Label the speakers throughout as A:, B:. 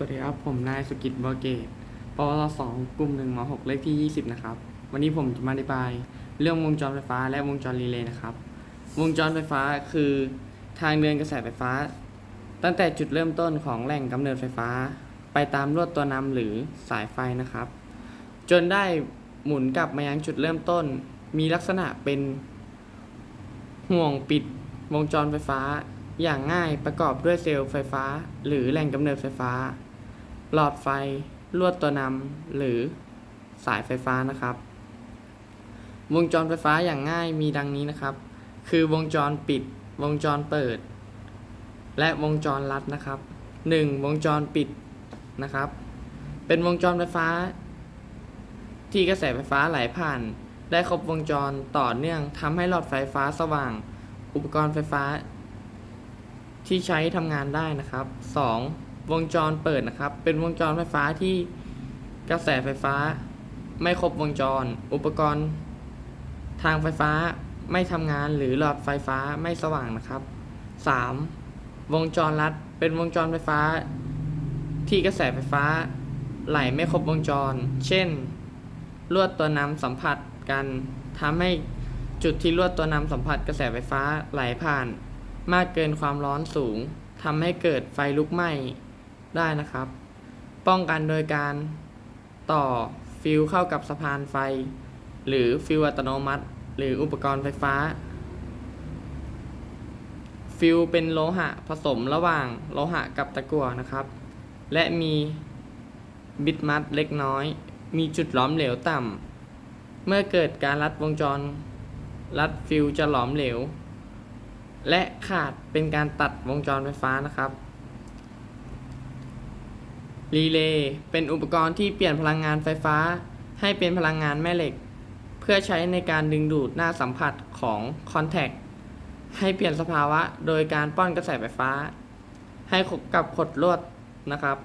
A: สวัสดีครับ ผมนายสุกิจบอเกตปวสสองกลุ่มหนึ่งมหกเลขที่ 20 นะครับ วันนี้ผมจะมาอธิบาย เรื่องวงจรไฟฟ้าและวงจรรีเลย์นะครับ วงจรไฟฟ้าคือทางเดินกระแสไฟฟ้า ตั้งแต่จุดเริ่มต้นของแหล่งกำเนิดไฟฟ้า ไปตามลวดตัวนำหรือสายไฟนะครับ จนได้หมุนกลับมายังจุดเริ่มต้น มีลักษณะเป็นห่วงปิดวงจรไฟฟ้าอย่างง่ายประกอบด้วยเซลล์ไฟฟ้า หรือแหล่งกำเนิดไฟฟ้า หลอดไฟ ลวดตัวนำ หรือสายไฟฟ้านะครับ วงจรไฟฟ้าอย่างง่ายมีดังนี้นะครับ คือวงจรปิด วงจรเปิด และวงจรลัดนะครับ 1. วงจรปิดนะครับ เป็นวงจรไฟฟ้า ที่กระแสไฟฟ้าไหลผ่าน ได้ครบวงจรต่อเนื่องทำให้หลอดไฟฟ้าสว่าง อุปกรณ์ไฟฟ้า ที่ใช้ทำงานได้นะครับ 2. วงจรเปิดนะครับ เป็นวงจรไฟฟ้าที่กระแสไฟฟ้าไม่ครบวงจร อุปกรณ์ ทางไฟฟ้าไม่ทำงานหรือหลอดไฟฟ้าไม่สว่างนะครับ 3. วงจรลัด เป็นวงจรไฟฟ้า ที่กระแสไฟฟ้า ไหลไม่ครบวงจร เช่น ลวดตัวนำสัมผัสกันทำให้จุดที่ลวดตัวนำสัมผัสกระแสไฟฟ้าไหลผ่าน มากเกินความร้อนสูงทำให้เกิดไฟลุกไหม้ ได้นะครับ ป้องกันโดยการต่อฟิวเข้ากับสะพานไฟ หรือฟิวอัตโนมัติ หรืออุปกรณ์ไฟฟ้า ฟิวเป็นโลหะผสมระหว่างโลหะกับตะกั่วนะครับ และมีบิดมัดเล็กน้อย มีจุดหลอมเหลวต่ำ เมื่อเกิดการรัดวงจร รัดฟิวจะหลอมเหลว และขาดเป็นการตัดวงจรไฟฟ้านะครับ รีเลย์เป็นอุปกรณ์ที่เปลี่ยนพลังงานไฟฟ้า ให้เป็นพลังงานแม่เหล็ก เพื่อใช้ในการดึงดูดหน้าสัมผัสของคอนแทคให้เปลี่ยนสภาวะโดยการป้อนกระแสไฟฟ้า ให้กับขดลวดนะครับ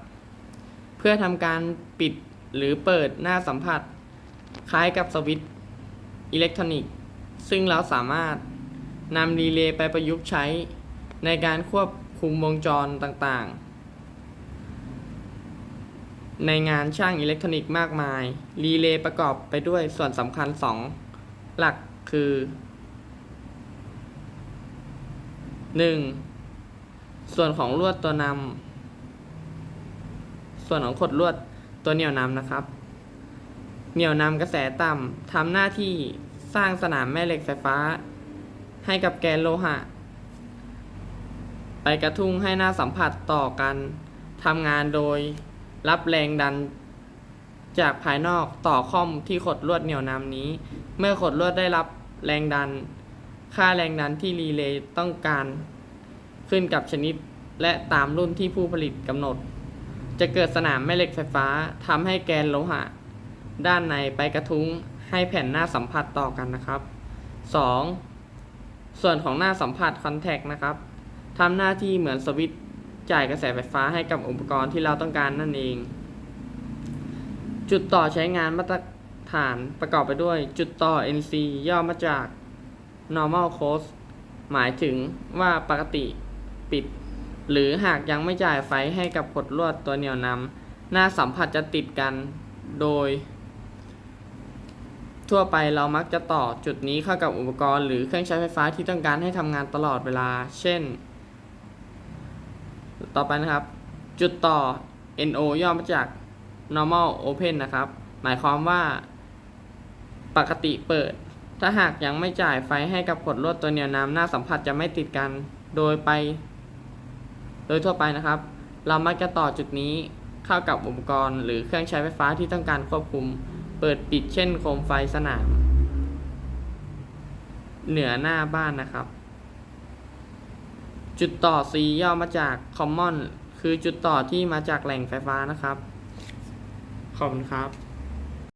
A: เพื่อทำการปิดหรือเปิดหน้าสัมผัส คล้ายกับสวิตช์อิเล็กทรอนิกส์ ซึ่งเราสามารถนำรีเลย์ไปประยุกต์ใช้ในการควบคุมวงจรต่างๆ ในงานช่างอิเล็กทรอนิกส์มากมาย รีเลย์ประกอบไปด้วยส่วนสำคัญ 2 หลักคือ 1. ส่วนของลวดตัวนำส่วนของขดลวดตัวเหนี่ยวนำนะครับ เหนี่ยวนำกระแสต่ำทำหน้าที่สร้างสนามแม่เหล็กไฟฟ้า ให้กับแกนโลหะ ไปกระทุ้งให้หน้าสัมผัสต่อกันทำงานโดย รับแรงดันจากภายนอกต่อข้อมที่ขดลวดเหนี่ยวนำนี้ เมื่อขดลวดได้รับแรงดัน ค่าแรงดันที่รีเลย์ต้องการขึ้นกับชนิดและตามรุ่นที่ผู้ผลิตกำหนด จะเกิดสนามแม่เหล็กไฟฟ้าทำให้แกนโลหะ ด้านในไปกระทุ้งให้แผ่นหน้าสัมผัสต่อกันนะครับ 2. ส่วนของหน้าสัมผัสคอนแทคนะครับทำหน้าที่เหมือนสวิตช์ จ่ายกระแสไฟฟ้าให้กับอุปกรณ์ที่เราต้องการนั่นเอง จุดต่อใช้งานมาตรฐานประกอบไปด้วย จุดต่อ NC ย่อมาจาก normal close หมายถึงว่าปกติปิด หรือหากยังไม่จ่ายไฟให้กับขดลวดตัวเหนี่ยวนำหน้าสัมผัสจะติดกันโดย ทั่วไปเรามักจะต่อจุดนี้เข้ากับอุปกรณ์ หรือเครื่องใช้ไฟฟ้าที่ต้องการให้ทำงานตลอดเวลา เช่น ต่อไปนะครับ จุดต่อ NO ย่อมาจาก normal open นะครับ หมายความว่า ปกติเปิด ถ้าหากยังไม่จ่ายไฟให้กับขดลวดตัวเหนี่ยวน้ำหน้าสัมผัสจะไม่ติดกัน โดยไป โดยทั่วไปนะครับ เรามักจะต่อจุดนี้เข้ากับอุปกรณ์ หรือเครื่องใช้ไฟฟ้าที่ต้องการควบคุม เปิดปิดเช่นโคมไฟสนาม เหนือหน้าบ้านนะครับ จุดต่อ C ย่อมาจาก common คือจุดต่อที่มาจากแหล่งไฟฟ้านะครับ ขอบคุณครับ